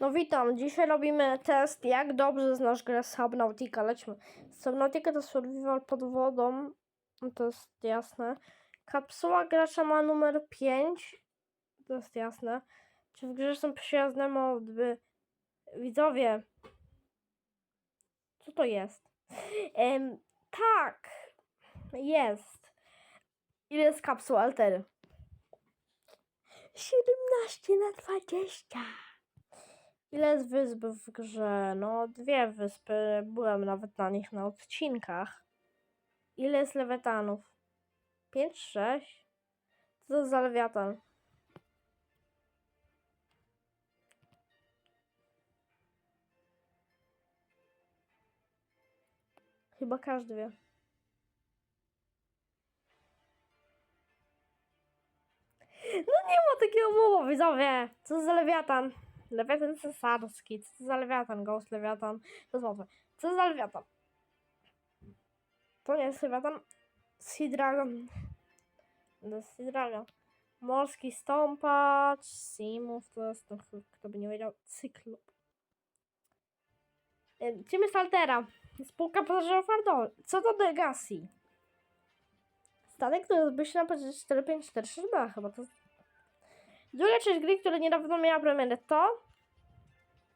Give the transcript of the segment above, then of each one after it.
No witam, dzisiaj robimy test, jak dobrze znasz grę Subnautica. Lećmy. Subnautica to survival pod wodą, no to jest jasne. Kapsuła gracza ma numer 5, to jest jasne. Czy w grze są przyjazne mody? Widzowie, co to jest? Em, tak, jest. Ile jest kapsuł altery? 17 na 20. Ile jest wysp w grze? No, dwie wyspy. Byłem nawet na nich na odcinkach. Ile jest lewetanów? 5, 6? Co to za lewiatan? Chyba każdy wie. No nie ma takiego mowa, widzowie. Co za lewiatan? Lewiatan cesarski. Co to za lewiatan? Ghost lewiatan. To jest łatwe. Co to za lewiatan? To nie jest lewiatan. Sea Dragon. To jest Sea Dragon. Morski stąpacz. Simów. To jest to, kto by nie wiedział. Cyklop. Ym, Czym jest Altera? Spółka pasażerów Ardol. Co to Legacy? Statek, który zbył się na poziomie 4546 była chyba to. Druga część gry, która niedawno miała premierę, to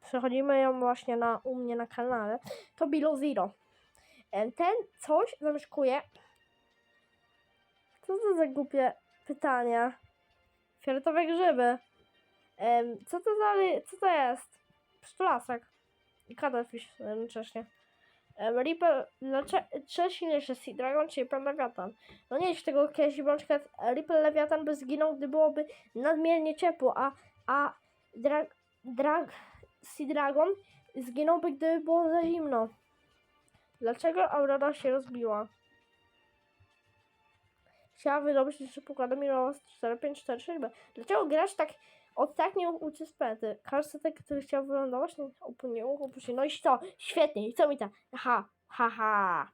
przechodzimy ją właśnie na, u mnie na kanale, to Below Zero. Em, Ten coś zamieszkuje. Co to za głupie pytania? Fioletowe grzyby. Em, Co to za... co to jest? Pszczolasek. I cuttlefish jednocześnie. Ripple, dlaczego silniejszy Sea Dragon, czyli Pan Lewiatan? No nie jest tego kiedyś, bo na przykład Ripple Lewiatan by zginął, gdy byłoby nadmiernie ciepło, a, a drag, drag, Sea Dragon zginąłby, gdyby było za zimno. Dlaczego Aurora się rozbiła? Chciała wydobyć jeszcze pokładem Mirowa 4546B. Dlaczego gracz tak ostatnio uczy spęty? Każdy który chciał wylądować, upłynie, upuści. No i co? Świetnie, i co mi ta? Ha, ha, ha.